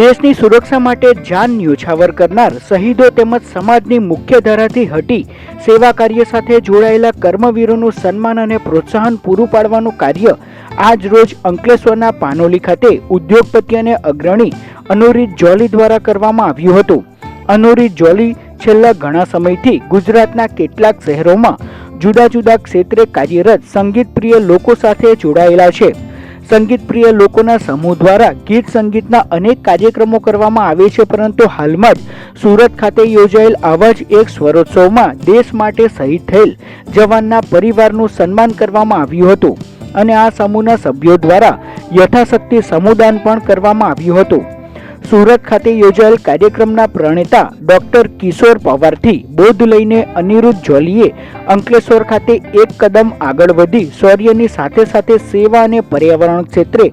દેશની સુરક્ષા માટે જાન ન્યોછાવર કરનાર શહીદો તેમજ સમાજની મુખ્ય ધારાથી હટી સેવા કાર્ય સાથે જોડાયેલા કર્મવીરોનું સન્માન અને પ્રોત્સાહન પૂરું પાડવાનું કાર્ય આજ રોજ અંકલેશ્વરના પાનોલી ખાતે ઉદ્યોગપતિ અને અગ્રણી અનુરીત જોલી દ્વારા કરવામાં આવ્યું હતું. અનુરીત જોલી છેલ્લા ઘણા સમયથી ગુજરાતના કેટલાક શહેરોમાં જુદા જુદા ક્ષેત્રે કાર્યરત સંગીત પ્રિય લોકો સાથે જોડાયેલા છે. સંગીત પ્રિય લોકોના સમૂહ દ્વારા ગીત સંગીતના અનેક કાર્યક્રમો કરવામાં આવે છે, પરંતુ હાલમાં જ સુરત ખાતે યોજાયેલ આવા જ એક સ્વરોત્સવમાં દેશ માટે શહીદ થયેલ જવાનના પરિવારનું સન્માન કરવામાં આવ્યું હતું અને આ સમૂહના સભ્યો દ્વારા યથાશક્તિ સમુદાન પણ કરવામાં આવ્યું હતું. સુરત ખાતે યોજાયેલ કાર્યક્રમના પ્રણેતા ડોક્ટર કિશોર પવારથી બોધ લઈને અનિરુદ્ધ જોલીએ અંકલેશ્વર ખાતે એક કદમ આગળ વધી શૌર્યની સાથે સાથે સેવા અને પર્યાવરણ ક્ષેત્રે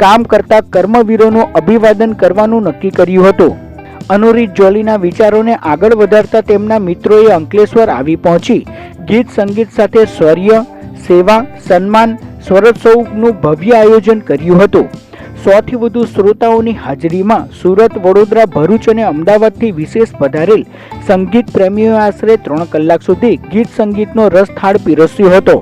કામ કરતા કર્મવીરોનું અભિવાદન કરવાનું નક્કી કર્યું હતું. અનુરીત જોલીના વિચારોને આગળ વધારતા તેમના મિત્રોએ અંકલેશ્વર આવી પહોંચી ગીત સંગીત સાથે શૌર્ય, સેવા, સન્માન સ્વરોત્સવનું ભવ્ય આયોજન કર્યું હતું. સોથી વધુ શ્રોતાઓની હાજરીમાં સુરત, વડોદરા, ભરૂચ અને અમદાવાદથી વિશેષ પધારેલ સંગીત પ્રેમીઓ આશરે ત્રણ કલાક સુધી ગીત સંગીતનો રસ થાળ પીરસ્યો હતો.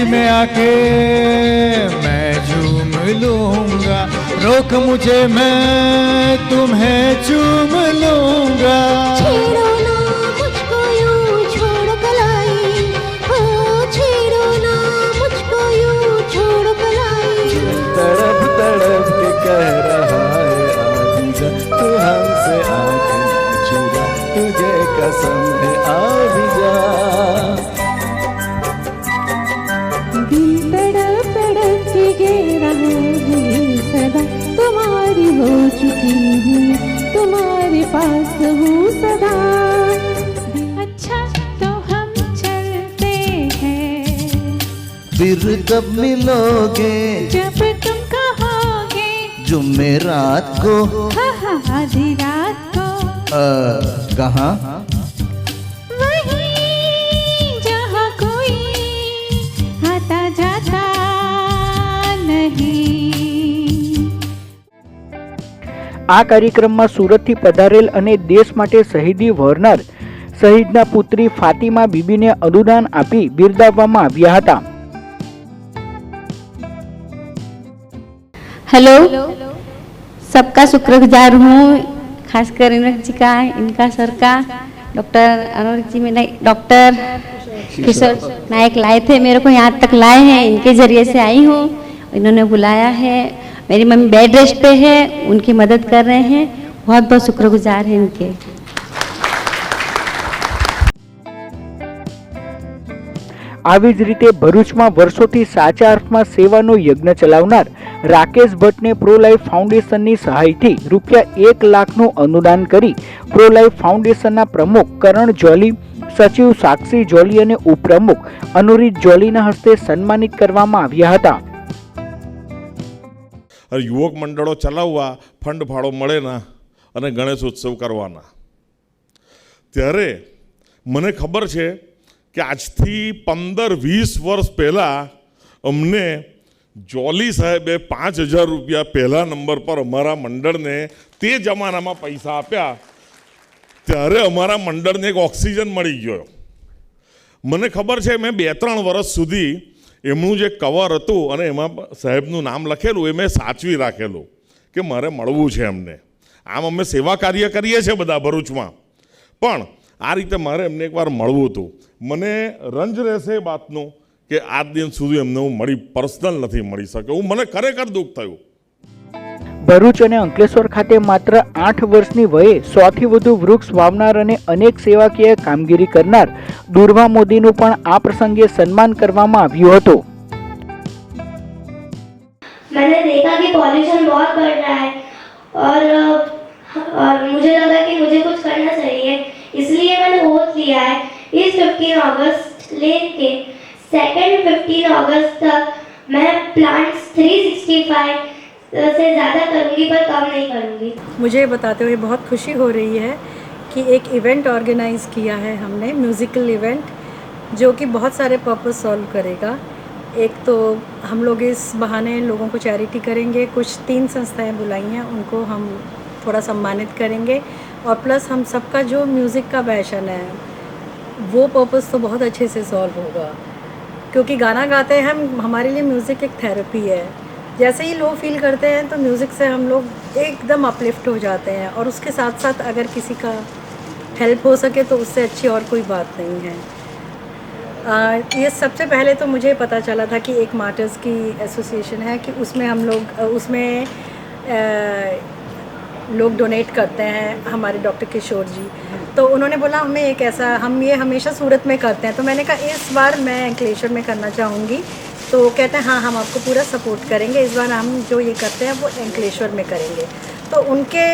मस्ती में आके मैं झूम लूंगा रोक मुझे मैं तुम्हें चूम लूंगा फिर कब मिलोगे जब तुम कहोगे जुमेरात को हाँ हाँ आधी रात को अ, कहाँ वहीं जहाँ कोई आता जाता नहीं આ કાર્યક્રમમાં સુરતથી પધારેલ અને દેશ માટે શહીદી વહોરનાર શહીદના પુત્રી ફાતિમા બીબીને અનુદાન આપી બિરદાવવામાં આવ્યા હતા हेलो। सबका शुक्रगुजार हूँ खासकर इनक जी का इनका सर का डॉक्टर अनुर जी में नहीं डॉक्टर किशोर नायक लाए थे मेरे को यहाँ तक लाए हैं इनके ज़रिए से आई हूँ इन्होंने बुलाया है मेरी मम्मी बेड रेस्ट पे है उनकी मदद कर रहे हैं बहुत बहुत शुक्रगुजार हैं इनके। આવી જ રીતે ભરૂચમાં વર્ષોથી સાચા અર્થમાં સેવાનો યજ્ઞ ચલાવનાર રાકેશ ભટ્ટને પ્રો લાઈફ ફાઉન્ડેશનની સહાયથી રૂપિયા એક લાખનું અનુદાન કરી પ્રો લાઈફ ફાઉન્ડેશનના પ્રમુખ કરણ જોલી, સચિવ સાક્ષી જોલી અને ઉપપ્રમુખ અનુરીત જોલીના હસ્તે સન્માનિત કરવામાં આવ્યા હતા. યુવક મંડળો ચલાવવા ફંડ ફાળો મળે ના અને ગણેશ ઉત્સવ કરવાના. ત્યારે મને ખબર છે કે આજથી પંદર વીસ વર્ષ પહેલાં અમને જોલી સાહેબે પાંચ હજાર રૂપિયા પહેલા નંબર પર અમારા મંડળને તે જમાનામાં પૈસા આપ્યા. ત્યારે અમારા મંડળને એક ઓક્સિજન મળી ગયો. મને ખબર છે, મેં બે ત્રણ વર્ષ સુધી એમનું જે કવર હતું અને એમાં સાહેબનું નામ લખેલું, એ મેં સાચવી રાખેલું કે મારે મળવું છે એમને. આમ અમે સેવા કાર્ય કરીએ છીએ બધા ભરૂચમાં. પણ આ રીતે મારે એમને એકવાર મળવું હતું. મને રંજ રહેશે એ વાતનું કે આજ દિન સુધી એમને હું મળી પર્સનલ નથી મળી શક્યો હું મને ખરેખર દુઃખ થયું ભરૂચ અને અંકલેશ્વર ખાતે માત્ર આઠ વર્ષની વયે સોથી વધુ વૃક્ષ વાવનાર અને અનેક સેવાકીય કામગીરી કરનાર દુર્વા મોદીનું પણ આ પ્રસંગે સન્માન કરવામાં આવ્યું હતું मैंने देखा कि पॉल्यूशन बहुत बढ़ रहा है और अ, और मुझे लगा कि मुझे कुछ करना चाहिए इसलिए मैंने वोट लिया है इस 15 अगस्त लेके सेकेंड 15 अगस्त तक मैं प्लांट्स 365 से ज़्यादा करूँगी पर कम नहीं करूँगी। मुझे बताते हुए बहुत खुशी हो रही है कि एक इवेंट ऑर्गेनाइज किया है हमने म्यूज़िकल इवेंट जो कि बहुत सारे पर्पस सॉल्व करेगा। एक तो हम लोग इस बहाने लोगों को चैरिटी करेंगे, कुछ तीन संस्थाएँ बुलाई हैं, उनको हम थोड़ा सम्मानित करेंगे। और प्लस हम सबका जो म्यूज़िक का पैशन है वो पर्पस तो बहुत अच्छे से सॉल्व होगा। क्योंकि गाना गाते हैं हम हमारे लिए म्यूज़िक एक थेरेपी है। जैसे ही लो फील करते हैं तो म्यूज़िक से हम लोग एकदम अपलिफ्ट हो जाते हैं और उसके साथ साथ अगर किसी का हेल्प हो सके तो उससे अच्छी और कोई बात नहीं है। आ, ये सबसे पहले तो मुझे पता चला था कि एक मार्टर्स की एसोसिएशन है कि उसमें हम लोग उसमें अ, लोग डोनेट करते हैं हमारे डॉक्टर किशोर जी। तो उन्होंने बोला, हमें एक ऐसा, हम ये हमेशा सूरत में करते हैं। तो मैंने कहा, इस बार मैं अंकलेश्वर में करना चाहूँगी। तो कहते हैं हाँ हम आपको पूरा सपोर्ट करेंगे। इस बार हम जो ये करते हैं, वो अंकलेश्वर में करेंगे। तो उनके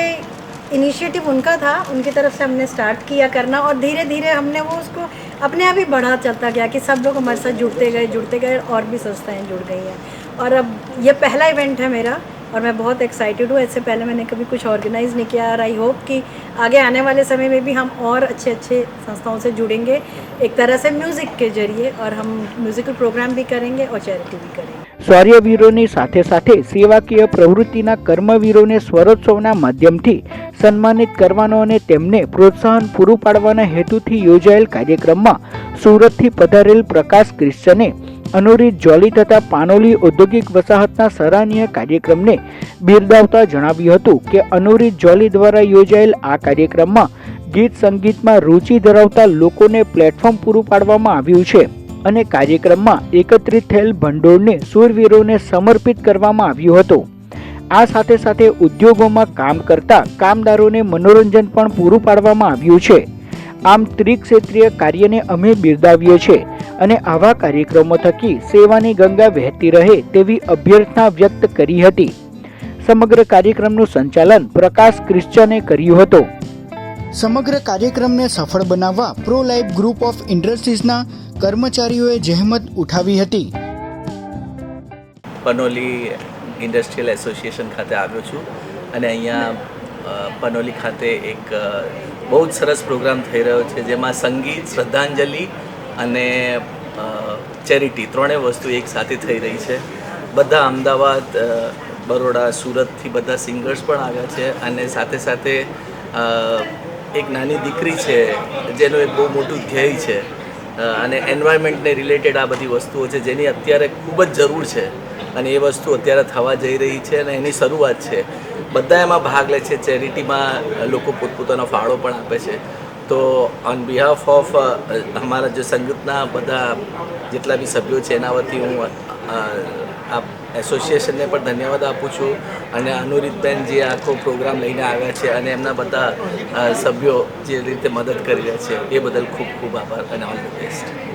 इनिशिएटिव उनका था। उनकी तरफ़ से हमने स्टार्ट किया करना और धीरे धीरे हमने वो उसको अपने आप ही बढ़ा चलता गया कि सब लोग हमारे साथ जुड़ते गए जुड़ते गए और भी संस्थाएँ जुड़ गई हैं। और अब ये पहला इवेंट है मेरा। और मैं बहुत एक्साइटेड हूँ इससे पहले मैंने कभी कुछ ऑर्गेनाइज नहीं किया और आई होप कि आगे आने वाले समय में भी हम और अच्छे अच्छे संस्थाओं से जुड़ेंगे एक तरह से म्यूज़िक के जरिए और हम म्यूज़िकल प्रोग्राम भी करेंगे और चैरिटी भी करेंगे શૌર્યવીરોની સાથે સાથે સેવાકીય પ્રવૃત્તિના કર્મવીરોને સ્વરોત્સવના માધ્યમથી સન્માનિત કરવાનો અને તેમને પ્રોત્સાહન પૂરું પાડવાના હેતુથી યોજાયેલ કાર્યક્રમમાં સુરતથી પધારેલ પ્રકાશ ક્રિશ્ચને અનુરીત જોલી તથા પાનોલી ઔદ્યોગિક વસાહતના સરાહનીય કાર્યક્રમને બિરદાવતા જણાવ્યું હતું કે અનુરીત જોલી દ્વારા યોજાયેલ આ કાર્યક્રમમાં ગીત સંગીતમાં રુચિ ધરાવતા લોકોને પ્લેટફોર્મ પૂરું પાડવામાં આવ્યું છે અને કાર્યક્રમમાં એકત્રિત થયેલ ભંડોળને શૂરવીરોને સમર્પિત કરવામાં આવ્યું હતું. આ સાથે સાથે ઉદ્યોગોમાં કામ કરતા કામદારોને મનોરંજન પણ પૂરું પાડવામાં આવ્યું છે. આમ ત્રિક્ષેત્રીય કાર્યને અમે બિરદાવીએ છીએ. અને આવા કાર્યક્રમો થકી સેવાની ગંગા વહેતી રહે તેવી અભ્યર્થના વ્યક્ત કરી હતી. સમગ્ર કાર્યક્રમનું સંચાલન પ્રકાશ ક્રિશ્ચને કર્યું હતું. સમગ્ર કાર્યક્રમને સફળ બનાવવા પ્રો લાઈફ ગ્રુપ ઓફ ઇન્ડસ્ટ્રીઝના કર્મચારીઓએ જહેમત ઉઠાવી હતી. પનોલી ઇન્ડસ્ટ્રીયલ એસોસિએશન ખાતે આવ્યો છું અને અહીંયા પનોલી ખાતે એક બહુ જ સરસ પ્રોગ્રામ થઈ રહ્યો છે જેમાં સંગીત શ્રદ્ધાંજલિ અને ચેરિટી ત્રણેય વસ્તુ એક સાથે થઈ રહી છે. બધા અમદાવાદ બરોડા, સુરતથી બધા સિંગર્સ પણ આવ્યા છે અને સાથે સાથે એક નાની દીકરી છે, જેનું એક બહુ મોટું ધ્યેય છે. અને એન્વાયરમેન્ટને રિલેટેડ આ બધી વસ્તુઓ છે જેની અત્યારે ખૂબ જ જરૂર છે. અને એ વસ્તુ અત્યારે થવા જઈ રહી છે અને એની શરૂઆત છે. બધા એમાં ભાગ લે છે ચેરિટીમાં લોકો પોતપોતાનો ફાળો પણ આપે છે. તો ઓન બિહાફ ઓફ અમારા જે સંગીતના બધા જેટલા બી સભ્યો છે, એના વતી હું, આ એસોસિએશનને પણ ધન્યવાદ આપું છું અને અનુરીતબેન જે આખો પ્રોગ્રામ લઈને આવ્યા છે અને એમના બધા સભ્યો જે રીતે મદદ કરી રહ્યા છે, એ બદલ ખૂબ ખૂબ આભાર અને ઓલ ધ બેસ્ટ